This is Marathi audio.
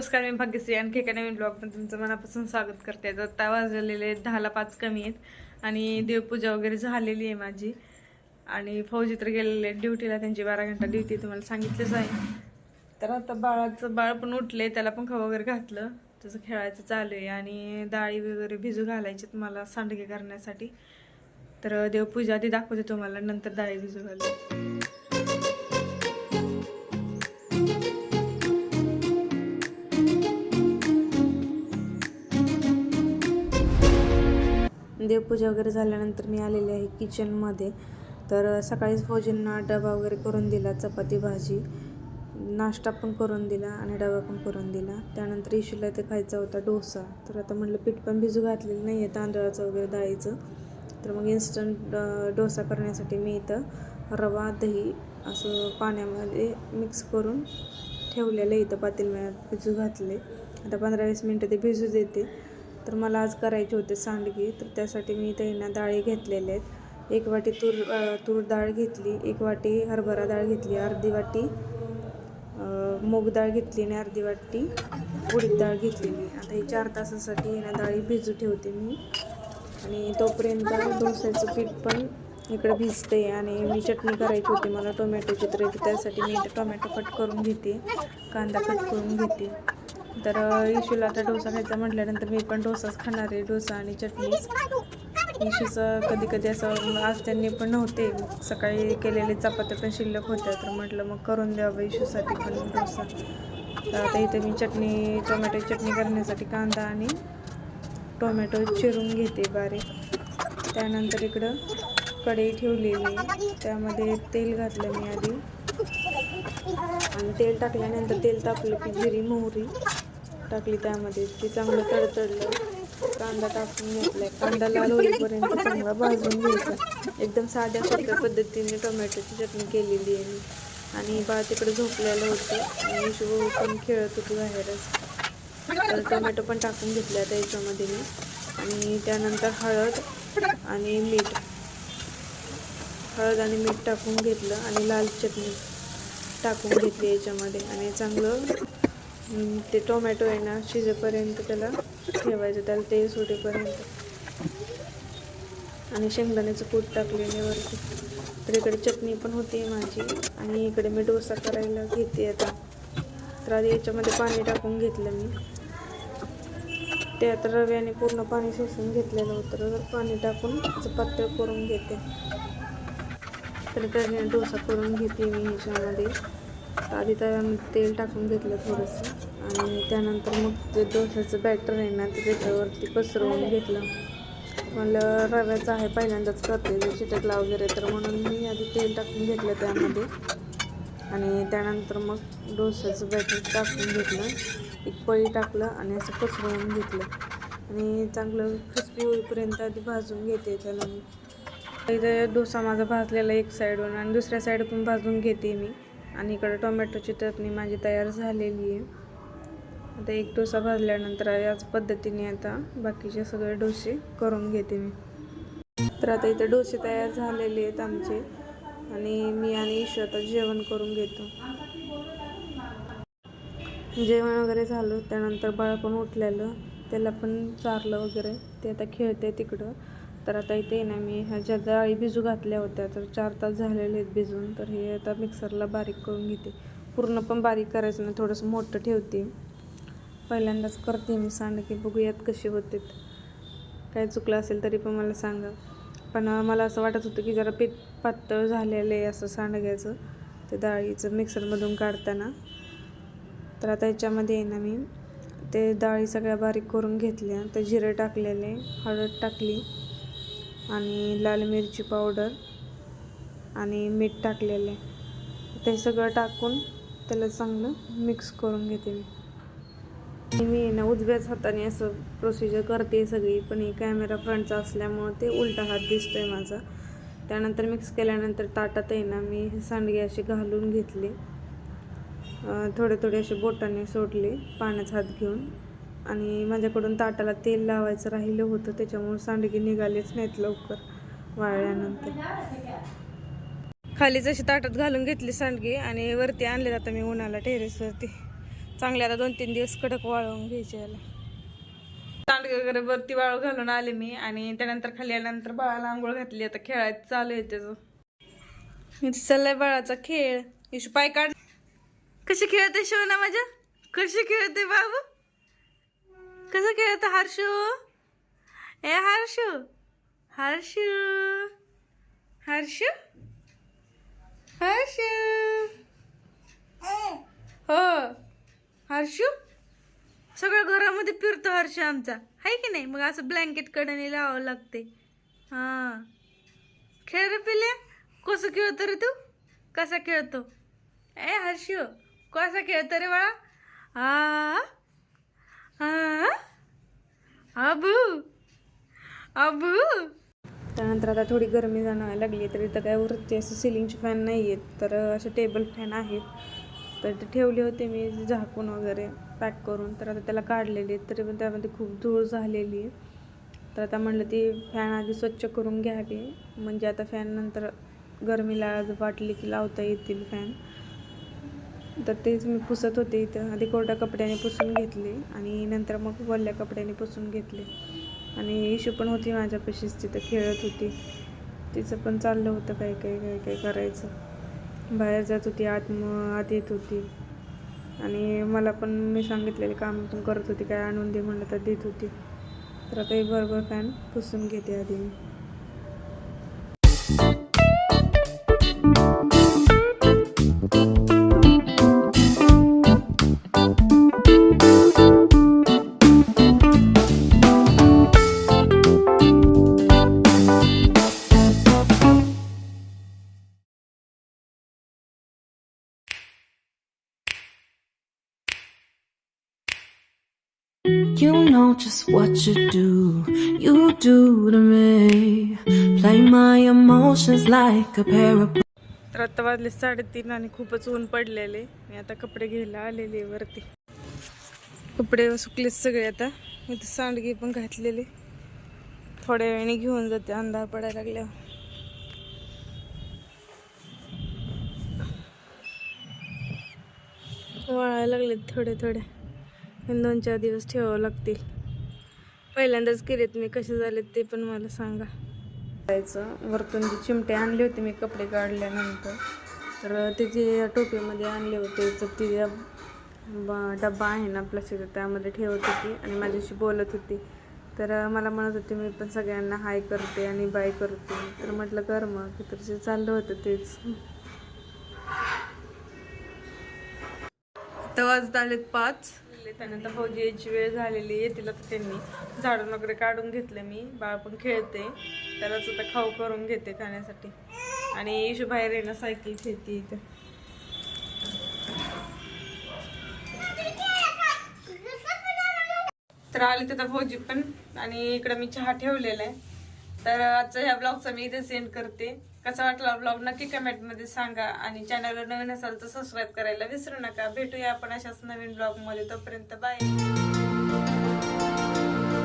नमस्कार मी भाग्यश्री आणखी एका नवीन ब्लॉग तुमचं मनापासून स्वागत करते. आता वाजलेले आहेत दहाला पाच कमी आहेत आणि देवपूजा वगैरे झालेली आहे माझी. आणि फौजी तर गेलेले आहेत ड्युटीला त्यांची बारा घंटा ड्युटी तुम्हाला सांगितलंच आहे. तर आता बाळाचं बाळ पण उठले त्याला पण खाऊ वगैरे घातलं. त्याचं खेळायचं चालू आहे आणि डाळी वगैरे भिजू घालायच्यात मला सांडगे करण्यासाठी. तर देवपूजा आधी दाखवते तुम्हाला नंतर डाळी भिजू घालू देवपूजा वगैरे झाल्यानंतर मी आलेले आहे किचनमध्ये. तर सकाळीच फौजींना डबा वगैरे करून दिला चपाती भाजी. नाश्ता पण करून दिला आणि डबा पण करून दिला. त्यानंतर इशूला ते खायचा होता डोसा. तर आता म्हटलं पीठ पण भिजू घातलेलं नाही आहे तांदळाचं वगैरे डाळीचं. तर मग इन्स्टंट डोसा करण्यासाठी मी इथं रवा दही असं पाण्यामध्ये मिक्स करून ठेवलेलं आहे. इथं पातेल्यात भिजू घातले आता पंधरा वीस मिनटं ते भिजू देते. तर मला आज करायचे होते सांडगे तर त्यासाठी मी इथे ना डाळी घेतलेले आहेत. एक वाटी तूर तूर डाळ घेतली एक वाटी हरभरा डाळ घेतली अर्धी वाटी मूग डाळ घेतली आणि अर्धी वाटी उडीद डाळ घेतली मी आता ही चार तासासाठी ना डाळी भिजू ठेवते मी. आणि तोपर्यंत डोसाचं पीठ पण इकडे भिजते आणि मी चटणी करायची होती मला टोमॅटोची तर त्यासाठी मी इथे टोमॅटो कट करून घेते कांदा कट करून घेते. तर इशूला आता डोसा खायचा म्हटल्यानंतर मी पण डोसाच खाणार आहे डोसा आणि चटणी. इशूचं कधी कधी असं आज त्यांनी पण नव्हते सकाळी केलेले चपात्या पण शिल्लक होत्या तर म्हटलं मग करून द्यावं इशूसाठी पण डोसा. तर आता इथे मी चटणी टोमॅटोची चटणी करण्यासाठी कांदा आणि टोमॅटो चिरून घेते बारीक. त्यानंतर इकडं कढई ठेवलेली त्यामध्ये तेल घातलं मी आधी. आणि तेल टाकल्यानंतर तेल तापलं की जिरी मोहरी. टाकली त्यामध्ये ती चांगलं तडतडलं. कांदा टाकून घेतलाय. कांदा लाल होईपर्यंत चांगला भाजून घ्यायचा. एकदम साध्या सोप्या पद्धतीने टोमॅटोची चटणी केलेली आहे आणि बाळ तिकडे झोपलेलं होतं. आणि पण खेळत होती बाहेरच. तर टोमॅटो पण टाकून घेतला त्या याच्यामध्ये मी. आणि त्यानंतर हळद आणि मीठ. हळद आणि मीठ टाकून घेतलं आणि लाल चटणी टाकून घेतली याच्यामध्ये. आणि चांगलं ते टोमॅटो आहे ना शिजेपर्यंत त्याला ठेवायचं त्याला तेल सुटेपर्यंत. आणि शेंगदाण्याचं कूट टाकलेले वरती. तर इकडे चटणी पण होती माझी आणि इकडे मी डोसा करायला घेते आता. तर आधी याच्यामध्ये पाणी टाकून घेतलं मी. ते आता रव्याने पूर्ण पाणी शोषून घेतलेलं होतं तर पाणी टाकून त्याचं पातळ करून घेते. तर त्याने डोसा करून घेते मी ह्याच्यामध्ये आधी तर तेल टाकून घेतलं थोडंसं. आणि त्यानंतर मग ते डोश्याचं बॅटर आहे ना ते त्याच्यावरती पसरवून घेतलं. म्हणलं रव्याचं आहे पहिल्यांदाच करते जर चिटकला वगैरे तर. म्हणून मी आधी तेल टाकून घेतलं त्यामध्ये. आणि त्यानंतर मग डोसाचं बॅटर टाकून घेतलं. एक पळी टाकलं आणि असं पसरवून घेतलं. आणि चांगलं क्रिस्पी होईपर्यंत आधी भाजून घेते त्याला मी. डोसा माझा भाजलेला एक साईडवरून आणि दुसऱ्या साईड पण भाजून घेते मी. आणि इकडं टोमॅटोची चटणी माझी तयार झालेली आहे. आता एक डोसा भाजल्यानंतर याच पद्धतीने आता बाकीचे सगळे डोसे करून घेते मी. तर आता इथे डोसे तयार झालेले आहेत आमचे. आणि मी आणि ईशू आता जेवण करून घेतो. जेवण वगैरे झालं त्यानंतर बाळ पण उठलेलं त्याला पण चारलं वगैरे ते आता खेळते तिकडं. तर आता इथे ना मी ह्याच्या डाळी भिजू घातल्या होत्या तर चार तास झालेले आहेत भिजून तर हे आता मिक्सरला बारीक करून घेते. पूर्ण पण बारीक करायचं नाही थोडंसं मोठं ठेवते. पहिल्यांदाच करते मी सांडगे बघूयात कसे होते. काय चुकलं असेल तरी पण मला सांगा. पण मला असं वाटत होतं की जरा पीठ पातळ झालेलं आहे असं सांडग्याचं ते डाळीचं मिक्सरमधून काढताना. तर आता याच्यामध्ये ना मी ते डाळी सगळ्या बारीक करून घेतल्या ते जिरे टाकलेले हळद टाकली. आणि लाल मिरची पावडर आणि मीठ टाकलेले. ते सगळं टाकून त्याला चांगलं मिक्स करून घेते मी. मी ना उजव्याच हाताने असं प्रोसिजर करते सगळी पण ही कॅमेरा फ्रंटचा असल्यामुळं ते उलटा हात दिसतो आहे माझा. त्यानंतर मिक्स केल्यानंतर ताटात आहे ना मी सांडगे असे घालून घेतले. थोडे थोडे असे बोटाने सोडले पाण्यात हात घेऊन. आणि माझ्याकडून ताटाला तेल लावायचं राहिलं होतं त्याच्यामुळे सांडगी निघालीच नाहीत लवकर वाळल्यानंतर. खाली जशी ताटात घालून घेतली सांडगी आणि वरती आणले जातं मी उन्हाला टेरेसवरती. चांगले आता दोन तीन दिवस कडक वाळवून घ्यायचे याला. सांडगी वगैरे वरती वाळू घालून आले मी आणि त्यानंतर खाली आल्यानंतर बाळाला आंघोळ घातली. आता खेळायचं चालू आहे त्याचं. चाललाय बाळाचा खेळ. इशू पाय काढ. कशी खेळते शिवना माझ्या? कशी खेळते बाबू? कसं खेळत हर्षू? ए हर्षू? हर्षू? हर्षू? हर्षू? हो. हर्षू? सगळं घरामध्ये फिरतो हर्ष आमचा. आहे की नाही? मग असं ब्लँकेटकडे लावावं लागते. हां. खेळ रे पिल्या कसं खेळतो रे तू? कसा खेळतो? ए हर्षू कसा खेळतो रे बाळा? आ? हां? अबू. अबू. त्यानंतर आता थोडी गरमी जाणवायला लागली तर इथं काय वरती असं सिलिंगचे फॅन नाही आहेत तर असे टेबल फॅन आहेत. तर ते ठेवले होते मी झाकून वगैरे पॅक करून तर आता त्याला काढलेले तरी पण त्यामध्ये खूप धूळ झालेली आहे. तर आता म्हणलं ती फॅन आधी स्वच्छ करून घ्यावी म्हणजे आता फॅन नंतर गरमीला वाटली की लावता येतील फॅन तर तेच मी पुसत होते इथं. आधी कोरड्या कपड्याने पुसून घेतले आणि नंतर मग वल्ल्या कपड्याने पुसून घेतले. आणि इशू पण होती माझ्यापाशीच तिथं खेळत होती. तिचं पण चाललं होतं काय काय काय काय करायचं. बाहेर जात होती आत आत येत होती. आणि मला पण मी सांगितलेले काम पण करत होती काय आणून दे म्हणलं तर देत होती. तर आता हे बरोबर फॅन पुसून घेते आधी मी. You know just what you do, you do to me. Play my emotions like a pair of तर आता वाजले साडेतीन आणि खूपच ऊन पडलेले. मी आता कपडे घ्यायला आलेले वरती. कपडे सुकले सगळे आता. इथं सांडगे पण घातलेले. थोड्या वेळाने घेऊन जाते. अंधार पडायला लागल्यावर. वाळायला लागलेत थोडे थोडे. पण दोन चार दिवस ठेवावं लागतील. पहिल्यांदाच केलेत मी कसे झालेत ते पण मला सांगा. जायचं. वरतून जे चिमटे आणले होते मी कपडे काढल्यानंतर तर तिथे टोपीमध्ये आणले होते तर तिच्या डब्बा आहे ना प्लास्टिकचा त्यामध्ये ठेवत होती आणि माझ्याशी बोलत होती. तर मला म्हणत होती मी पण सगळ्यांना हाय करते आणि बाय करते. तर म्हटलं कर मग. तर जे चाललं होतं तेच. आता वाजता आलेत पाच. त्यानंतर फौजी यायची वेळ झालेली येतील आता त्यांनी. झाडून वगैरे काढून घेतलं मी. बाळ पण खेळते. त्यालाच आता खाऊ करून घेते खाण्यासाठी. आणि येशू बाहेर येणं सायकल खेळते इथं. तर आली तिथं फौजी पण. आणि इकडं मी चहा ठेवलेला आहे. तर आजचा ह्या ब्लॉगचा मी इथे सेंड करते. कसा वाटला ब्लॉग नक्की कमेंटमध्ये सांगा. आणि चॅनलवर नवीन असाल तर सबस्क्राईब करायला विसरू नका. भेटूया आपण अशाच नवीन ब्लॉगमध्ये तोपर्यंत बाय